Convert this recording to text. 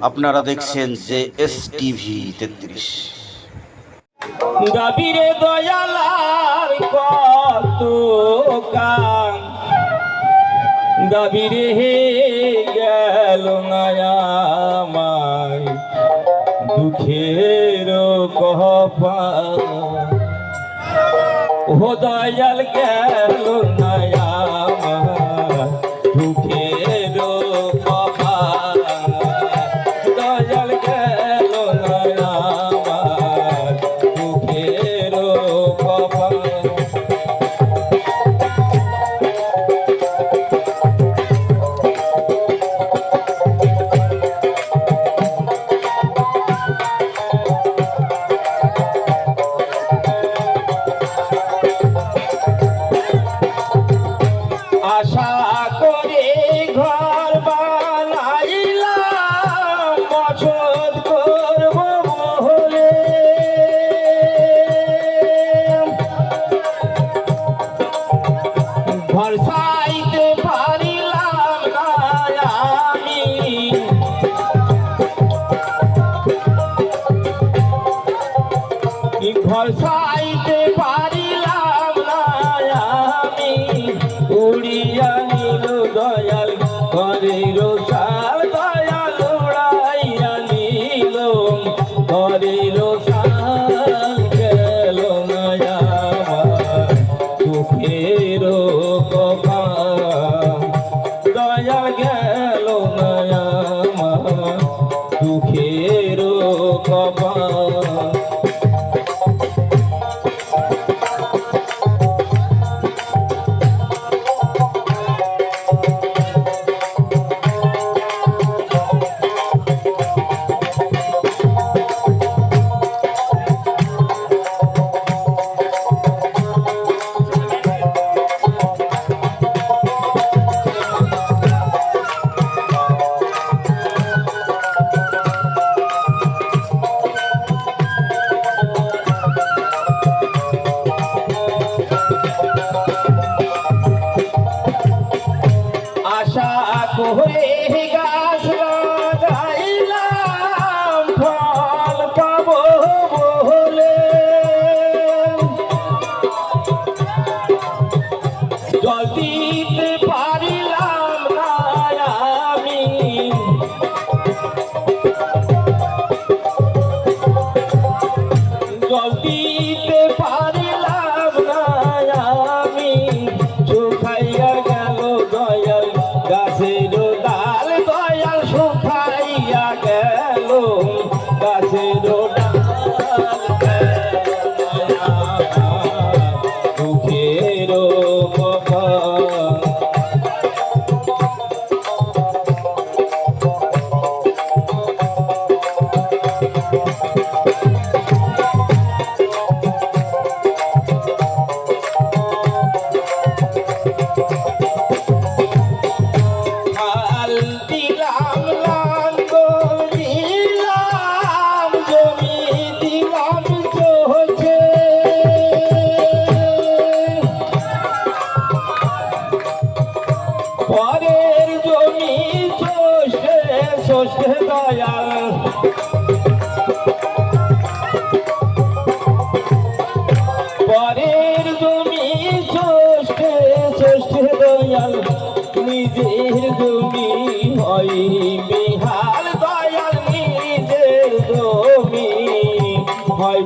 আপনারা দেখছেন যে এস টিভি তেত্রিশ গাবিরে কান হে গেল নয়ামাই দুঃখের কপাল। ও দয়াল গেল নয়ামাই দুঃখের Machado. Oh, 我会 গেল গাছের পরের জমি ষষ্ঠে ষষ্ঠে দয়াল নিজের জমি হয় বিহাল দয়াল নিজের জমি হয়